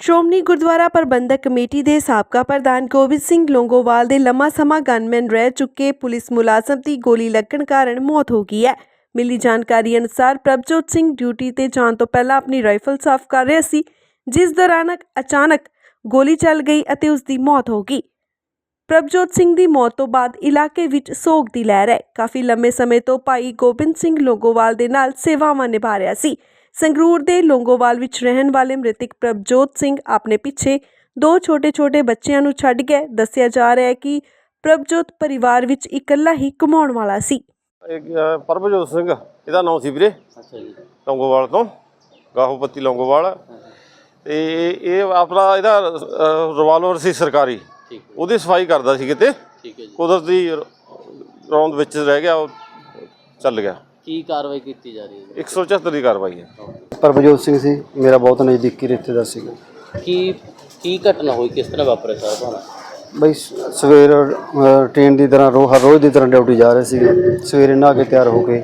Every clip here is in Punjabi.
ਸ਼੍ਰੋਮਣੀ ਗੁਰਦੁਆਰਾ ਪ੍ਰਬੰਧਕ ਕਮੇਟੀ ਦੇ ਸਾਬਕਾ ਪ੍ਰਧਾਨ ਗੋਬਿੰਦ ਸਿੰਘ ਲੋਂਗੋਵਾਲ ਦੇ ਲੰਮਾ ਸਮਾਂ ਗਨਮੈਨ ਰਹਿ ਚੁੱਕੇ ਪੁਲਿਸ ਮੁਲਾਜ਼ਮ ਦੀ ਗੋਲੀ ਲੱਗਣ ਕਾਰਨ ਮੌਤ ਹੋ ਗਈ ਹੈ। ਮਿਲੀ ਜਾਣਕਾਰੀ ਅਨੁਸਾਰ ਪ੍ਰਭਜੋਤ ਸਿੰਘ ਡਿਊਟੀ ਤੇ ਜਾਣ ਤੋਂ ਪਹਿਲਾਂ ਆਪਣੀ ਰਾਈਫਲ ਸਾਫ਼ ਕਰ ਰਿਹਾ ਸੀ, ਜਿਸ ਦੌਰਾਨ ਅਚਾਨਕ ਗੋਲੀ ਚੱਲ ਗਈ ਅਤੇ ਉਸ ਦੀ ਮੌਤ ਹੋ ਗਈ। ਪ੍ਰਭਜੋਤ ਸਿੰਘ ਦੀ ਮੌਤ ਤੋਂ ਬਾਅਦ ਇਲਾਕੇ ਵਿੱਚ ਸੋਗ ਦੀ ਲਹਿਰ ਹੈ। ਕਾਫੀ ਲੰਮੇ ਸਮੇਂ ਤੋਂ ਭਾਈ ਗੋਬਿੰਦ ਸਿੰਘ ਲੋਂਗੋਵਾਲ ਦੇ ਨਾਲ ਸੇਵਾਵਾਂ ਨਿਭਾ ਰਿਹਾ ਸੀ। ਸੰਗਰੂਰ ਦੇ ਲੋਂਗੋਵਾਲ ਵਿੱਚ ਰਹਿਣ ਵਾਲੇ ਮ੍ਰਿਤਕ ਪ੍ਰਭਜੋਤ ਸਿੰਘ ਆਪਣੇ ਪਿੱਛੇ ਦੋ ਛੋਟੇ-ਛੋਟੇ ਬੱਚਿਆਂ ਨੂੰ ਛੱਡ ਕੇ ਦੱਸਿਆ ਜਾ ਰਿਹਾ ਹੈ ਕਿ ਪ੍ਰਭਜੋਤ ਪਰਿਵਾਰ ਵਿੱਚ ਇਕੱਲਾ ਹੀ ਕਮਾਉਣ ਵਾਲਾ ਸੀ। ਪਰਮਜੋਤ ਸਿੰਘ ਇਹਦਾ ਨਾਮ ਸੀ ਵੀਰੇ। ਅੱਛਾ ਜੀ। ਲੌਂਗੋਵਾਲ ਤੋਂ। ਗਾਹੋਪੱਤੀ ਲੌਂਗੋਵਾਲ। ਤੇ ਇਹ ਆਪਣਾ ਇਹਦਾ ਰਿਵਾਲਵਰ ਸੀ ਸਰਕਾਰੀ। ਠੀਕ ਉਹਦੀ ਸਫ਼ਾਈ ਕਰਦਾ ਸੀ ਕਿਤੇ। ਠੀਕ ਹੈ ਜੀ। ਕੁਦਰਤੀ ਰੌਂਦ ਵਿੱਚ ਰਹਿ ਗਿਆ ਉਹ ਚੱਲ ਗਿਆ। ਕੀ ਕਾਰਵਾਈ ਕੀਤੀ ਜਾ ਰਹੀ ਹੈ 174 ਦੀ ਕਾਰਵਾਈ ਹੈ। ਪਰਮਜੋਤ ਸਿੰਘ ਸੀ ਮੇਰਾ ਬਹੁਤ ਨਜ਼ਦੀਕੀ ਰਿਸ਼ਤੇਦਾਰ ਸੀਗਾ। ਜੀ? ਕੀ ਕੀ ਘਟਨਾ ਹੋਈ? ਕਿਸ ਤਰ੍ਹਾਂ ਵਾਪਰਿਆ ਸਾਹਿਬ ਹੋਣਾ ਬਈ ਸ- ਸਵੇਰ ਟ੍ਰੇਨ ਦੀ ਤਰ੍ਹਾਂ ਰੋ ਹਰ ਰੋਜ਼ ਦੀ ਤਰ੍ਹਾਂ ਡਿਊਟੀ ਜਾ ਰਹੇ ਸੀਗੇ। ਸਵੇਰੇ ਨਹਾ ਕੇ ਤਿਆਰ ਹੋ ਕੇ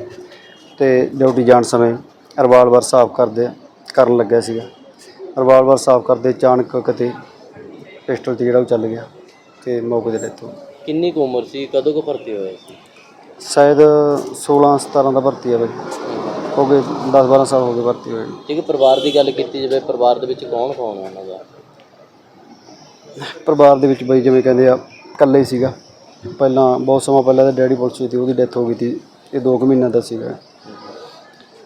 ਤੇ ਡਿਊਟੀ ਜਾਣ ਸਮੇਂ ਰਿਵਾਲਵਰ ਸਾਫ਼ ਕਰਦੇ ਕਰਨ ਲੱਗਿਆ ਸੀਗਾ। ਰਿਵਾਲਵਰ ਸਾਫ਼ ਕਰਦੇ ਅਚਾਨਕ ਕਿਤੇ ਪਿਸਟਲ ਤੇ ਜਿਹੜਾ ਉਹ ਚੱਲ ਗਿਆ ਤੇ ਮੌਕੇ ਤੇ ਡੈਥ ਹੋ ਗਈ। ਕਿੰਨੀ ਕੁ ਉਮਰ ਸੀ? ਕਦੋਂ ਕੁ ਭਰਤੀ ਹੋਏ ਸੀ? ਸ਼ਾਇਦ 16 17 ਦਾ ਭਰਤੀ ਹੈ ਬਈ। ਹੋ ਗਏ 10 12 ਸਾਲ ਹੋ ਗਏ ਭਰਤੀ ਹੋਏ ਨੂੰ। ਪਰਿਵਾਰ ਦੀ ਗੱਲ ਕੀਤੀ ਜਾਵੇ ਪਰਿਵਾਰ ਦੇ ਵਿੱਚ ਕੌਣ ਕੌਣ ਹੈ ਉਹਨਾਂ ਦਾ? ਪਰਿਵਾਰ ਦੇ ਵਿੱਚ ਬਈ ਜਿਵੇਂ ਕਹਿੰਦੇ ਆ ਇਕੱਲੇ ਹੀ ਸੀਗਾ। ਪਹਿਲਾਂ ਬਹੁਤ ਸਮਾਂ ਪਹਿਲਾਂ ਤਾਂ ਡੈਡੀ ਪੁਲਿਸ ਵਿੱਚ ਸੀ ਉਹਦੀ ਡੈਥ ਹੋ ਗਈ ਸੀ। ਇਹ 2 ਮਹੀਨਿਆਂ ਦਾ ਸੀਗਾ।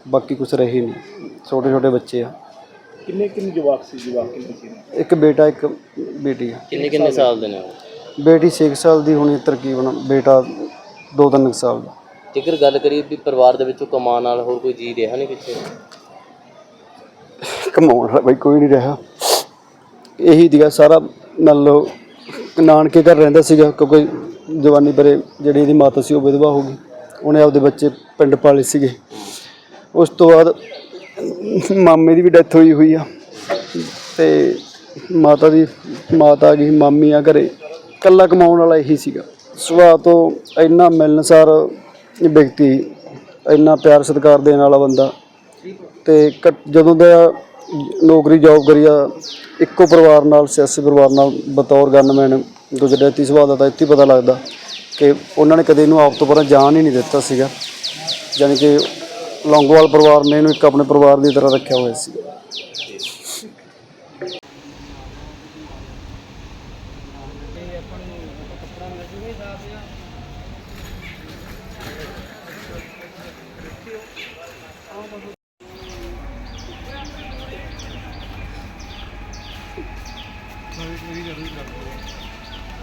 ਬਾਕੀ ਕੁਝ ਰਹੀ ਨਹੀਂ। ਛੋਟੇ ਛੋਟੇ ਬੱਚੇ ਆ। ਕਿੰਨੇ ਕਿੰਨੇ ਜਵਾਕ ਸੀ ਜਵਾਕ ਕਿੰਨੇ ਸੀ? ਇੱਕ ਬੇਟਾ ਇੱਕ ਬੇਟੀ ਆ। ਕਿੰਨੇ ਕਿੰਨੇ ਸਾਲ ਦੇ ਨੇ ਉਹ? ਬੇਟੀ 6 ਸਾਲ ਦੀ ਹੋਣੀ ਤਰਕੀਬਨ ਬੇਟਾ 2-3 ਸਾਲ ਦਾ। ਜੇਕਰ ਗੱਲ ਕਰੀਏ ਵੀ ਪਰਿਵਾਰ ਦੇ ਵਿੱਚੋਂ ਕਮਾਉਣ ਨਾਲ ਹੋਰ ਕੋਈ ਜੀ ਰਿਹਾ ਨਹੀਂ ਪਿੱਛੇ? ਕਮਾਉਣ ਵਾਲਾ ਬਈ ਕੋਈ ਨਹੀਂ ਰਿਹਾ। ਇਹੀ ਦੀਗਾ ਸਾਰਾ ਮੰਨ ਲਓ ਨਾਨਕੇ ਘਰ ਰਹਿੰਦਾ ਸੀਗਾ ਕਿਉਂਕਿ ਜਵਾਨੀ ਪਰੇ ਜਿਹੜੀ ਇਹਦੀ ਮਾਤਾ ਸੀ ਉਹ ਵਿਧਵਾ ਹੋ ਗਈ। ਉਹਨੇ ਆਪਦੇ ਬੱਚੇ ਪਿੰਡ ਪਾਲੇ ਸੀਗੇ। ਉਸ ਤੋਂ ਬਾਅਦ ਮਾਮੇ ਦੀ ਵੀ ਡੈਥ ਹੋਈ ਹੋਈ ਆ। ਤੇ ਮਾਤਾ ਦੀ, ਮਾਤਾ ਆ ਗਈ, ਮਾਮੀ ਆ ਘਰੇ। ਕੱਲਾ ਕਮਾਉਣ ਵਾਲਾ ਇਹੀ ਸੀਗਾ। ਸੁਭਾਅ ਤੋਂ ਇੰਨਾ ਮਿਲਨਸਾਰ ਵਿਅਕਤੀ, ਇੰਨਾ ਪਿਆਰ ਸਤਿਕਾਰ ਦੇਣ ਵਾਲਾ ਬੰਦਾ। ਤੇ ਘੱਟ- ਜਦੋਂ ਦਾ ਨੌਕਰੀ ਜੌਬ ਕਰੀ ਆ, ਇੱਕੋ ਪਰਿਵਾਰ ਨਾਲ, ਸਿਆਸੀ ਪਰਿਵਾਰ ਨਾਲ ਬਤੌਰ ਗਨਮੈਨ ਗੁਜਰਾਤੀ ਸੁਭਾਅ ਦਾ ਤਾਂ ਇੱਥੇ ਪਤਾ ਲੱਗਦਾ ਕਿ ਉਹਨਾਂ ਨੇ ਕਦੇ ਇਹਨੂੰ ਆਪ ਤੋਂ ਪਰਾਂ ਜਾਣ ਹੀ ਨਹੀਂ ਦਿੱਤਾ ਸੀਗਾ। ਯਾਨੀ ਕਿ ਲੌਂਗੋਵਾਲ ਪਰਿਵਾਰ ਨੇ ਇਹਨੂੰ ਇੱਕ ਆਪਣੇ ਪਰਿਵਾਰ ਦੀ ਤਰ੍ਹਾਂ ਰੱਖਿਆ ਹੋਇਆ ਸੀ।